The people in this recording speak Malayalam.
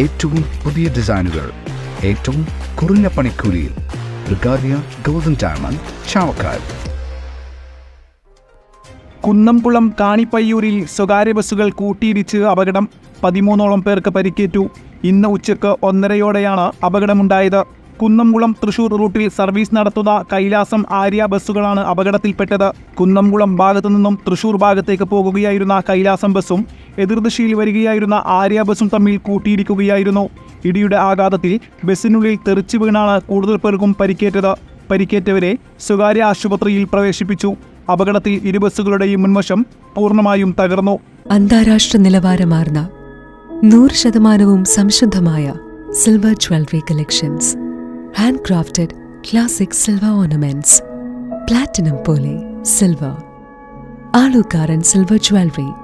ഏറ്റവും പുതിയ ഡിസൈനുകൾ ഏറ്റവും കുറഞ്ഞ പണിക്കൂലിയിൽ. ബ്രിഗാദിയ ഗോൾഡൻ ഡയമണ്ട് ചാവക്കാൽ കുന്നംകുളം കാണിപ്പയ്യൂരിൽ സ്വകാര്യ ബസ്സുകൾ കൂട്ടിയിടിച്ച് അപകടം പതിമൂന്നോളം പേർക്ക് പരിക്കേറ്റു. ഇന്ന് ഉച്ചയ്ക്ക് ഒന്നരയോടെയാണ് അപകടമുണ്ടായത്. കുന്നംകുളം തൃശൂർ റൂട്ടിൽ സർവീസ് നടത്തുന്ന കൈലാസം ആര്യ ബസ്സുകളാണ് അപകടത്തിൽപ്പെട്ടത്. കുന്നംകുളം ഭാഗത്തു നിന്നും തൃശൂർ ഭാഗത്തേക്ക് പോകുകയായിരുന്ന കൈലാസം ബസ്സും എതിർദിശയിൽ വരികയായിരുന്ന ആര്യ ബസും തമ്മിൽ കൂട്ടിയിരിക്കുകയായിരുന്നു. ഇടിയുടെ ആഘാതത്തിൽ ബസ്സിനുള്ളിൽ തെറിച്ചു വീണാണ് കൂടുതൽ പേർക്കും പരിക്കേറ്റത്. പരിക്കേറ്റവരെ സ്വകാര്യ ആശുപത്രിയിൽ പ്രവേശിപ്പിച്ചു. അപകടത്തിൽ ഇരു ബസ്സുകളുടെയും മുൻവശം പൂർണമായും തകർന്നു. അന്താരാഷ്ട്ര നിലവാരമാർന്ന നൂറ് ശതമാനവും സംശുദ്ധമായ silver jewellery collections. Handcrafted classic silver ornaments. Platinum പോലെ സിൽവർ. ആളുകാരൻ silver jewellery.